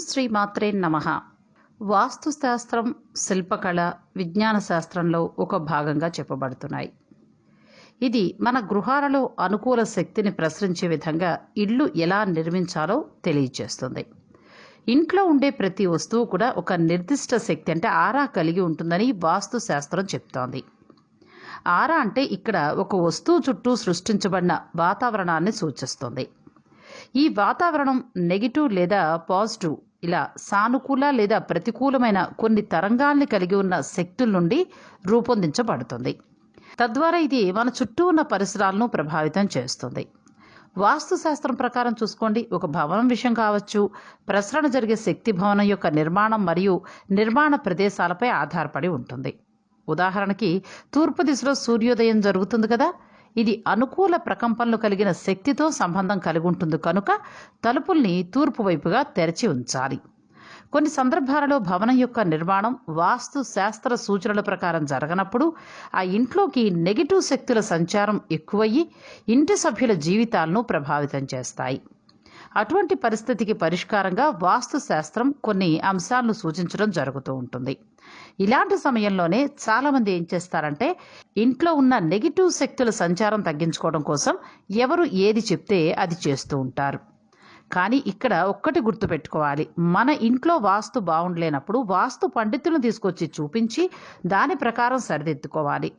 శ్రీ మాత్రే నమ. వాస్తుశాస్త్రం శిల్పకళ విజ్ఞాన శాస్త్రంలో ఒక భాగంగా చెప్పబడుతున్నాయి. ఇది మన గృహాలలో అనుకూల శక్తిని ప్రసరించే విధంగా ఇల్లు ఎలా నిర్మించాలో తెలియజేస్తుంది ఇంట్లో ఉండే ప్రతి వస్తువు కూడా ఒక నిర్దిష్ట శక్తి అంటే ఆరా కలిగి ఉంటుందని వాస్తు శాస్త్రం చెప్తోంది. ఆరా అంటే ఇక్కడ ఒక వస్తువు చుట్టూ సృష్టించబడిన వాతావరణాన్ని సూచిస్తుంది. ఈ వాతావరణం నెగిటివ్ లేదా పాజిటివ్ ఇలా సానుకూల లేదా ప్రతికూలమైన కొన్ని తరంగాల్ని కలిగి ఉన్న శక్తుల నుండి రూపొందించబడుతుంది. తద్వారా ఇది మన చుట్టూ ఉన్న పరిసరాలను ప్రభావితం చేస్తుంది. వాస్తుశాస్త్రం ప్రకారం చూసుకోండి. ఒక భవనం విషయం కావచ్చు ప్రసరణ జరిగే శక్తి భవనం యొక్క నిర్మాణం మరియు నిర్మాణ ప్రదేశాలపై ఆధారపడి ఉంటుంది. ఉదాహరణకి తూర్పు దిశలో సూర్యోదయం జరుగుతుంది కదా ఇది అనుకూల ప్రకంపనలు కలిగిన శక్తితో సంబంధం కలిగి ఉంటుంది కనుక తలుపుల్ని తూర్పు వైపుగా తెరిచి ఉంచాలి. కొన్ని సందర్భాలలో భవనం యొక్క నిర్మాణం వాస్తు శాస్త్ర సూచనల ప్రకారం జరగనప్పుడు ఆ ఇంట్లోకి నెగిటివ్ శక్తుల సంచారం ఎక్కువయ్యి ఇంటి సభ్యుల జీవితాలను ప్రభావితం చేస్తాయి. అటువంటి పరిస్థితికి పరిష్కారంగా వాస్తు శాస్త్రం కొన్ని అంశాలను సూచించడం జరుగుతూ ఉంటుంది. ఇలాంటి సమయంలోనే చాలామంది ఏం చేస్తారంటే ఇంట్లో ఉన్న నెగిటివ్ శక్తుల సంచారం తగ్గించుకోవడం కోసం ఎవరు ఏది చెప్తే అది చేస్తూ ఉంటారు. కానీ ఇక్కడ ఒక్కటి గుర్తుపెట్టుకోవాలి మన ఇంట్లో వాస్తు బాగుండలేనప్పుడు వాస్తు పండితులను తీసుకొచ్చి చూపించి దాని ప్రకారం సరిదిద్దుకోవాలి.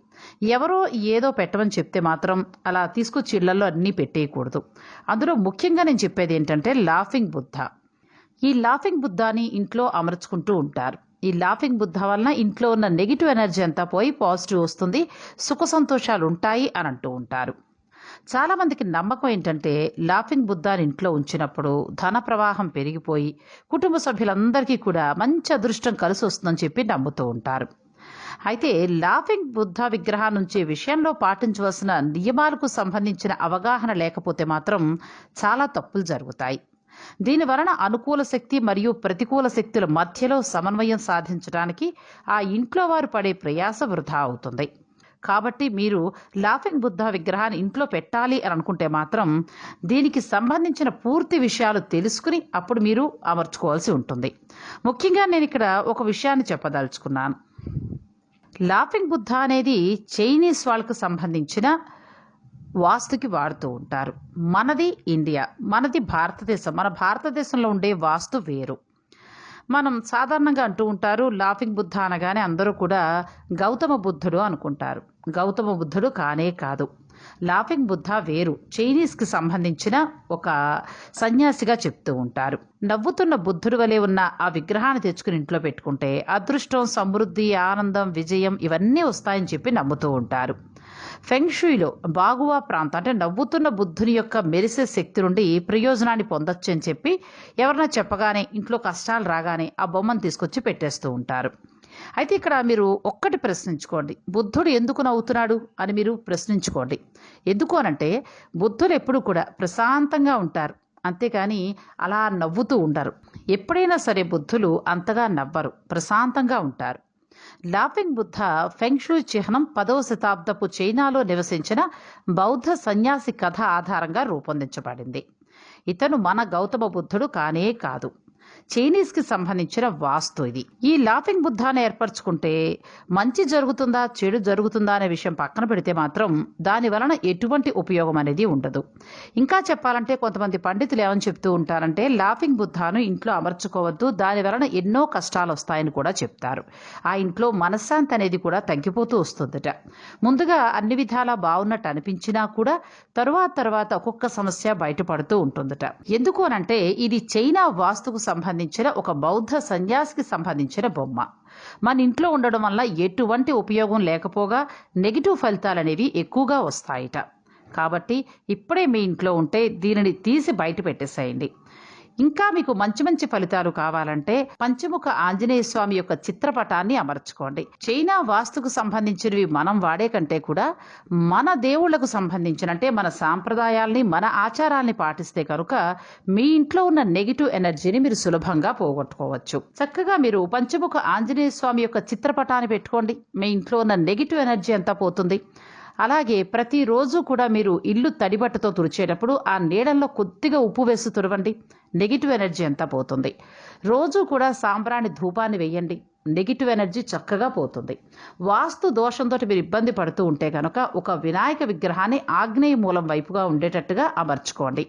ఎవరో ఏదో పెట్టమని చెప్తే మాత్రం అలా తీసుకొచ్చి ఇళ్ళలో అన్నీ పెట్టేయకూడదు. అందులో ముఖ్యంగా నేను చెప్పేది ఏంటంటే లాఫింగ్ బుద్ధ. ఈ లాఫింగ్ బుద్ధాని ఇంట్లో అమర్చుకుంటూ ఉంటారు. ఈ లాఫింగ్ బుద్ధ వలన ఇంట్లో ఉన్న నెగిటివ్ ఎనర్జీ అంతా పోయి పాజిటివ్ వస్తుంది సుఖ సంతోషాలు ఉంటాయి అని అంటూ ఉంటారు. చాలామందికి నమ్మకం ఏంటంటే లాఫింగ్ బుద్ధాని ఇంట్లో ఉంచినప్పుడు ధన ప్రవాహం పెరిగిపోయి కుటుంబ సభ్యులందరికీ కూడా మంచి అదృష్టం కలిసి వస్తుందని చెప్పి నమ్ముతూ ఉంటారు. అయితే లాఫింగ్ బుద్ధ విగ్రహం నుంచి విషయంలో పాటించవలసిన నియమాలకు సంబంధించిన అవగాహన లేకపోతే మాత్రం చాలా తప్పులు జరుగుతాయి. దీని వలన అనుకూల శక్తి మరియు ప్రతికూల శక్తుల మధ్యలో సమన్వయం సాధించడానికి ఆ ఇంట్లో వారు పడే ప్రయాస వృధా అవుతుంది. కాబట్టి మీరు లాఫింగ్ బుద్ధ విగ్రహాన్ని ఇంట్లో పెట్టాలి అని అనుకుంటే మాత్రం దీనికి సంబంధించిన పూర్తి విషయాలు తెలుసుకుని అప్పుడు మీరు అమర్చుకోవాల్సి ఉంటుంది. ముఖ్యంగా నేను ఇక్కడ ఒక విషయాన్ని చెప్పదలుచుకున్నాను. లాఫింగ్ బుద్ధ అనేది చైనీస్ వాళ్ళకు సంబంధించిన వాస్తుకి వాడుతూ ఉంటారు. మనది ఇండియా మనది భారతదేశం. మన భారతదేశంలో ఉండే వాస్తు వేరు. మనం సాధారణంగా అంటూ ఉంటారు లాఫింగ్ బుద్ధ అనగానే అందరూ కూడా గౌతమ బుద్ధుడు అనుకుంటారు. గౌతమ బుద్ధుడు కానే కాదు. లాఫింగ్ బుద్ధ వేరు. చైనీస్కి సంబంధించిన ఒక సన్యాసిగా చెప్తూ ఉంటారు. నవ్వుతున్న బుద్ధుడు వలె ఉన్న ఆ విగ్రహాన్ని తెచ్చుకుని ఇంట్లో పెట్టుకుంటే అదృష్టం సమృద్ధి ఆనందం విజయం ఇవన్నీ వస్తాయని చెప్పి నమ్ముతూ ఉంటారు. ఫెంగ్షుయిలో బాగువా ప్రాంతం అంటే నవ్వుతున్న బుద్ధుని యొక్క మెరిసే శక్తి నుండి ప్రయోజనాన్ని పొందొచ్చు అని చెప్పి ఎవరైనా చెప్పగానే ఇంట్లో కష్టాలు రాగానే ఆ బొమ్మను తీసుకొచ్చి పెట్టేస్తూ ఉంటారు. అయితే ఇక్కడ మీరు ఒక్కటి ప్రశ్నించుకోండి. బుద్ధుడు ఎందుకు నవ్వుతున్నాడు అని మీరు ప్రశ్నించుకోండి. ఎందుకు అనంటే బుద్ధులు ఎప్పుడు కూడా ప్రశాంతంగా ఉంటారు. అంతేకాని అలా నవ్వుతూ ఉండరు. ఎప్పుడైనా సరే బుద్ధులు అంతగా నవ్వరు. ప్రశాంతంగా ఉంటారు. లాఫింగ్ బుద్ధ ఫెంక్షూ చిహ్నం పదవ శతాబ్దపు చైనాలో నివసించిన బౌద్ధ సన్యాసి కథ ఆధారంగా రూపొందించబడింది. ఇతను మన గౌతమ బుద్ధుడు కానే కాదు. చైనీస్కి సంబంధించిన వాస్తు ఇది. ఈ లాఫింగ్ బుద్ధాన్ని ఏర్పరచుకుంటే మంచి జరుగుతుందా చెడు జరుగుతుందా అనే విషయం పక్కన పెడితే మాత్రం దాని వలన ఎటువంటి ఉపయోగం అనేది ఉండదు. ఇంకా చెప్పాలంటే కొంతమంది పండితులు ఏమని చెప్తూ ఉంటారంటే లాఫింగ్ బుద్ధాను ఇంట్లో అమర్చుకోవద్దు దాని వలన ఎన్నో కష్టాలు వస్తాయని కూడా చెప్తారు. ఆ ఇంట్లో మనశ్శాంతి అనేది కూడా తగ్గిపోతూ వస్తుందట. ముందుగా అన్ని విధాలా బాగున్నట్టు అనిపించినా కూడా తరువాత తర్వాత ఒక్కొక్క సమస్య బయటపడుతూ ఉంటుందట. ఎందుకు అనంటే ఇది చైనా వాస్తుకు సంబంధించి సంబంధించిన ఒక బౌద్ధ సన్యాసికి సంబంధించిన బొమ్మ. మన ఇంట్లో ఉండడం వల్ల ఎటువంటి ఉపయోగం లేకపోగా నెగిటివ్ ఫలితాలు అనేవి ఎక్కువగా వస్తాయిట. కాబట్టి ఇప్పుడే మీ ఇంట్లో ఉంటే దీనిని తీసి బయట పెట్టేసేయండి. ఇంకా మీకు మంచి మంచి ఫలితాలు కావాలంటే పంచముఖ ఆంజనేయ స్వామి యొక్క చిత్రపటాన్ని అమర్చుకోండి. చైనా వాస్తుకు సంబంధించినవి మనం వాడే కంటే కూడా మన దేవుళ్ళకు సంబంధించిన అంటే మన సాంప్రదాయాల్ని మన ఆచారాల్ని పాటిస్తే కనుక మీ ఇంట్లో ఉన్న నెగిటివ్ ఎనర్జీని మీరు సులభంగా పోగొట్టుకోవచ్చు. చక్కగా మీరు పంచముఖ ఆంజనేయ స్వామి యొక్క చిత్రపటాన్ని పెట్టుకోండి. మీ ఇంట్లో ఉన్న నెగిటివ్ ఎనర్జీ అంతా పోతుంది? అలాగే ప్రతిరోజు కూడా మీరు ఇల్లు తడిబట్టతో తుడిచేటప్పుడు ఆ నీడల్లో కొద్దిగా ఉప్పు వేసి తుడవండి. నెగిటివ్ ఎనర్జీ అంతా పోతుంది. రోజు కూడా సాంబ్రాణి ధూపాన్ని వేయండి. నెగిటివ్ ఎనర్జీ చక్కగా పోతుంది. వాస్తు దోషంతో మీరు ఇబ్బంది పడుతూ ఉంటే కనుక ఒక వినాయక విగ్రహాన్ని ఆగ్నేయ మూలం వైపుగా ఉండేటట్టుగా అమర్చుకోండి.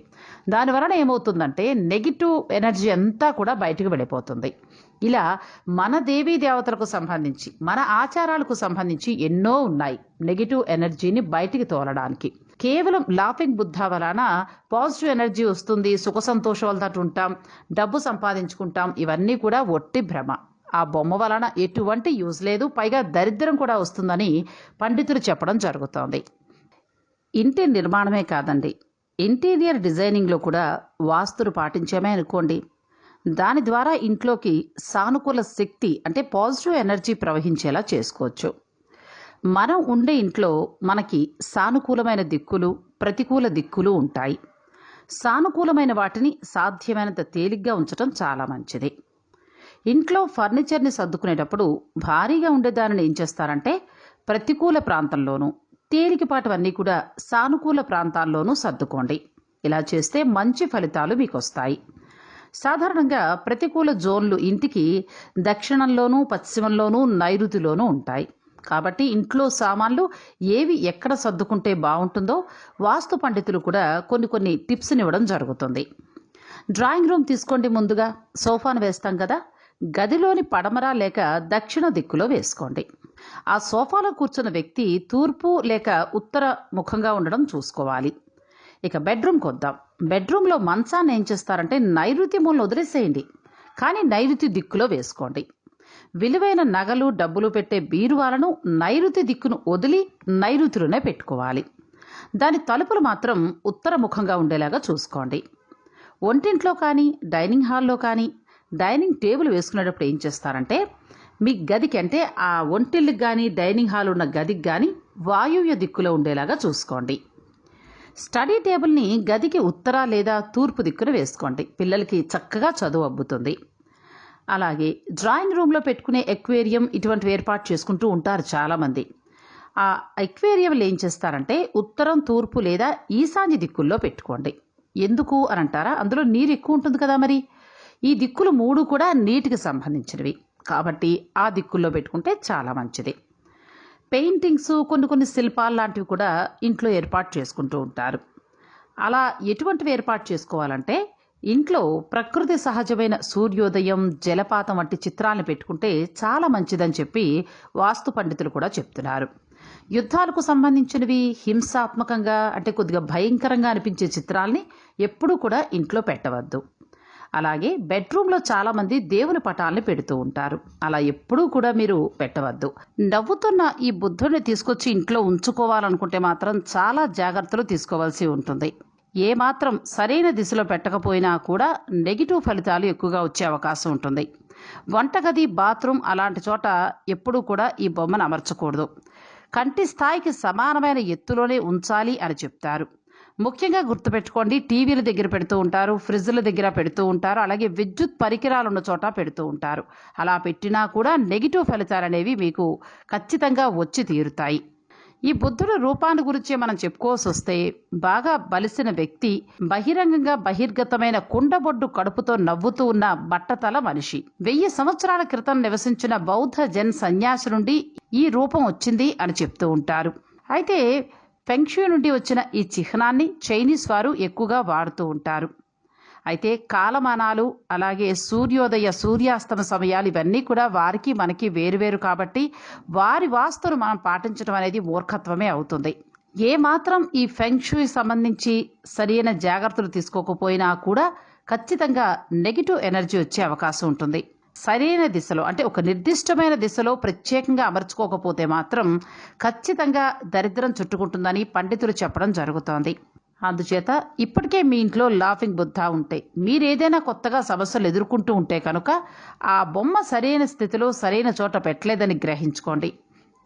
దానివలన ఏమవుతుందంటే నెగిటివ్ ఎనర్జీ అంతా కూడా బయటకు వెళ్ళిపోతుంది. ఇలా మన దేవీ దేవతలకు సంబంధించి మన ఆచారాలకు సంబంధించి ఎన్నో ఉన్నాయి నెగిటివ్ ఎనర్జీని బయటికి తోలడానికి. కేవలం లాఫింగ్ బుద్ధ వలన పాజిటివ్ ఎనర్జీ వస్తుంది సుఖ సంతోషాలతో ఉంటాం డబ్బు సంపాదించుకుంటాం ఇవన్నీ కూడా ఒట్టి భ్రమ. ఆ బొమ్మ వలన ఎటువంటి యూజ్ లేదు పైగా దరిద్రం కూడా వస్తుందని పండితులు చెప్పడం జరుగుతోంది. ఇంటి నిర్మాణమే కాదండి ఇంటీరియర్ డిజైనింగ్లో కూడా వాస్తులు పాటించామే అనుకోండి. దాని ద్వారా ఇంట్లోకి సానుకూల శక్తి అంటే పాజిటివ్ ఎనర్జీ ప్రవహించేలా చేసుకోవచ్చు. మనం ఉండే ఇంట్లో మనకి సానుకూలమైన దిక్కులు ప్రతికూల దిక్కులు ఉంటాయి. సానుకూలమైన వాటిని సాధ్యమైనంత తేలిగ్గా ఉంచడం చాలా మంచిది. ఇంట్లో ఫర్నిచర్ని సర్దుకునేటప్పుడు భారీగా ఉండేదానిని ఏం చేస్తారంటే ప్రతికూల ప్రాంతంలోనూ తేలికపాటివన్నీ కూడా సానుకూల ప్రాంతాల్లోనూ సర్దుకోండి. ఇలా చేస్తే మంచి ఫలితాలు మీకు వస్తాయి సాధారణంగా ప్రతికూల జోన్లు ఇంటికి దక్షిణంలోనూ పశ్చిమంలోనూ నైరుతిలోనూ ఉంటాయి. కాబట్టి ఇంట్లో సామాన్లు ఏవి ఎక్కడ సర్దుకుంటే బాగుంటుందో వాస్తు పండితులు కూడా కొన్ని కొన్ని టిప్స్ని ఇవ్వడం జరుగుతుంది. డ్రాయింగ్ రూమ్ తీసుకోండి ముందుగా. సోఫాను వేస్తాం కదా. గదిలోని పడమర లేక దక్షిణ దిక్కులో వేసుకోండి. ఆ సోఫాలో కూర్చున్న వ్యక్తి తూర్పు లేక ఉత్తర ముఖంగా ఉండడం చూసుకోవాలి. ఇక బెడ్రూమ్కి వద్దాం బెడ్రూమ్లో మంచాన్ని ఏం చేస్తారంటే నైరుతి మూలను వదిలేసేయండి. కానీ నైరుతి దిక్కులో వేసుకోండి. విలువైన నగలు డబ్బులు పెట్టే బీరువాలను నైరుతి దిక్కును వదిలి నైరుతిలోనే పెట్టుకోవాలి. దాని తలుపులు మాత్రం ఉత్తర ముఖంగా ఉండేలాగా చూసుకోండి. ఒంటింట్లో కానీ డైనింగ్ హాల్లో కానీ డైనింగ్ టేబుల్ వేసుకునేటప్పుడు ఏం చేస్తారంటే మీ గదికి అంటే ఆ ఒంటిళ్ళకి కానీ డైనింగ్ హాల్ ఉన్న గదికి కానీ వాయువ్య దిక్కులో ఉండేలాగా చూసుకోండి. స్టడీ టేబుల్ని గదికి ఉత్తర లేదా తూర్పు దిక్కున వేసుకోండి. పిల్లలకి చక్కగా చదువు అబ్బుతుంది. అలాగే డ్రాయింగ్ రూమ్లో పెట్టుకునే ఎక్వేరియం ఇటువంటివి ఏర్పాటు చేసుకుంటూ ఉంటారు చాలామంది. ఆ ఎక్వేరియంలు ఏం చేస్తారంటే ఉత్తరం తూర్పు లేదా ఈశాన్య దిక్కుల్లో పెట్టుకోండి. ఎందుకు అని అంటారా అందులో నీరు ఎక్కువ ఉంటుంది కదా మరి. ఈ దిక్కులు మూడు కూడా నీటికి సంబంధించినవి. కాబట్టి ఆ దిక్కుల్లో పెట్టుకుంటే చాలా మంచిది. పెయింటింగ్స్ కొన్ని కొన్ని శిల్పాలు లాంటివి కూడా ఇంట్లో ఏర్పాటు చేసుకుంటూ ఉంటారు. అలా ఎటువంటివి ఏర్పాటు చేసుకోవాలంటే ఇంట్లో ప్రకృతి సహజమైన సూర్యోదయం జలపాతం వంటి చిత్రాలను పెట్టుకుంటే చాలా మంచిదని చెప్పి వాస్తు పండితులు కూడా చెప్తున్నారు. యుద్ధాలకు సంబంధించినవి హింసాత్మకంగా అంటే కొద్దిగా భయంకరంగా అనిపించే చిత్రాల్ని ఎప్పుడూ కూడా ఇంట్లో పెట్టవద్దు. అలాగే బెడ్రూమ్లో చాలామంది దేవుని పటాలని పెడుతూ ఉంటారు. అలా ఎప్పుడూ కూడా మీరు పెట్టవద్దు. నవ్వుతున్న ఈ బుద్ధుడిని తీసుకొచ్చి ఇంట్లో ఉంచుకోవాలనుకుంటే మాత్రం చాలా జాగ్రత్తలు తీసుకోవాల్సి ఉంటుంది. ఏ మాత్రం సరైన దిశలో పెట్టకపోయినా కూడా నెగిటివ్ ఫలితాలు ఎక్కువగా వచ్చే అవకాశం ఉంటుంది. వంటగది బాత్రూమ్ అలాంటి చోట ఎప్పుడూ కూడా ఈ బొమ్మను అమర్చకూడదు. కంటి స్థాయికి సమానమైన ఎత్తులోనే ఉంచాలి అని చెప్తారు. ముఖ్యంగా గుర్తుపెట్టుకోండి టీవీల దగ్గర పెడుతూ ఉంటారు ఫ్రిడ్జ్ల దగ్గర పెడుతూ ఉంటారు అలాగే విద్యుత్ పరికరాలు ఉన్న చోట పెడుతూ ఉంటారు. అలా పెట్టినా కూడా నెగిటివ్ ఫలితాలు అనేవి మీకు ఖచ్చితంగా వచ్చి తీరుతాయి. ఈ బుద్ధుడు రూపాన్ని గురించి మనం చెప్పుకోవాల్సి వస్తే బాగా బలిసిన వ్యక్తి బహిరంగంగా బహిర్గతమైన కుండబొడ్డు కడుపుతో నవ్వుతూ ఉన్న బట్టతల మనిషి. వెయ్యి సంవత్సరాల క్రితం నివసించిన బౌద్ధ జన్ సన్యాసి నుండి ఈ రూపం వచ్చింది అని చెప్తూ ఉంటారు. అయితే ఫెంక్షూ నుండి వచ్చిన ఈ చిహ్నాన్ని చైనీస్ వారు ఎక్కువగా వాడుతూ ఉంటారు. అయితే కాలమానాలు అలాగే సూర్యోదయ సూర్యాస్తమ సమయాలు ఇవన్నీ కూడా వారికి మనకి వేరువేరు కాబట్టి వారి వాస్తును మనం పాటించడం అనేది మూర్ఖత్వమే అవుతుంది. ఏ మాత్రం ఈ ఫెంక్షూ సంబంధించి సరైన జాగ్రత్తలు తీసుకోకపోయినా కూడా ఖచ్చితంగా నెగిటివ్ ఎనర్జీ వచ్చే అవకాశం ఉంటుంది. సరైన దిశలో అంటే ఒక నిర్దిష్టమైన దిశలో ప్రత్యేకంగా అమర్చుకోకపోతే మాత్రం ఖచ్చితంగా దరిద్రం చుట్టుకుంటుందని పండితులు చెప్పడం జరుగుతోంది. అందుచేత ఇప్పటికే మీ ఇంట్లో లాఫింగ్ బుద్ధ ఉంటే మీరు ఏదైనా కొత్తగా సమస్యలు ఎదుర్కొంటూ ఉంటే కనుక ఆ బొమ్మ సరైన స్థితిలో సరైన చోట పెట్టలేదని గ్రహించుకోండి.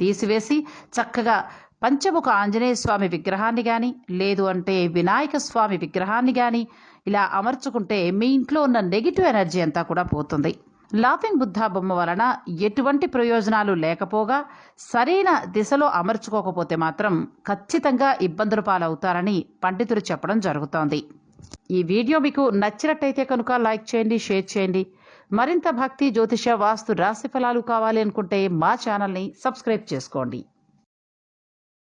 తీసివేసి చక్కగా పంచముఖ ఆంజనేయ స్వామి విగ్రహాన్ని కానీ లేదు అంటే వినాయక స్వామి విగ్రహాన్ని కానీ ఇలా అమర్చుకుంటే మీ ఇంట్లో ఉన్న నెగిటివ్ ఎనర్జీ అంతా కూడా పోతుంది. లాఫింగ్ బుద్ధా బొమ్మ వలన ఎటువంటి ప్రయోజనాలు లేకపోగా సరైన దిశలో అమర్చుకోకపోతే మాత్రం ఖచ్చితంగా ఇబ్బందుల పాలవుతారని పండితులు చెప్పడం జరుగుతోంది. ఈ వీడియో మీకు నచ్చినట్టయితే కనుక లైక్ చేయండి షేర్ చేయండి. మరింత భక్తి జ్యోతిష వాస్తు రాశి ఫలాలు కావాలి అనుకుంటే మా ఛానల్ని సబ్స్క్రైబ్ చేసుకోండి.